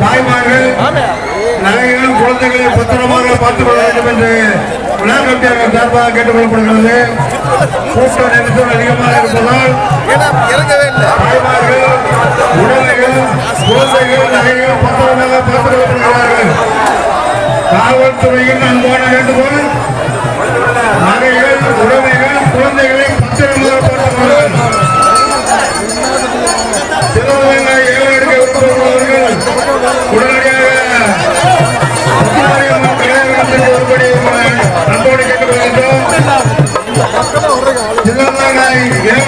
தாய்மார்கள் நகைகளும் குழந்தைகளை பத்திரமாக பார்த்துக் கொள்ள வேண்டும் என்று விழா கமிட்டியாளர் சார்பாக கேட்டுக் கொள்ளப்படுகிறது கூட்ட நெரிசல் அதிகமாக இருப்பதால் தாய்மார்கள் உடலைகள் குழந்தைகள் நகைகள் பத்திரமாக பார்த்துக் கொள்ளப்படுகிறார்கள் காவல்துறையின் அன்பான வேண்டுகோள் நகைகள்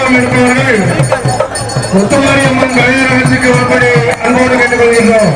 விண்ணப்பம் இருப்பவர்கள் முத்துமாரி அம்மன் கலையரங்கத்துக்கு அன்போடு கேட்டுக்கொள்கின்றோம்.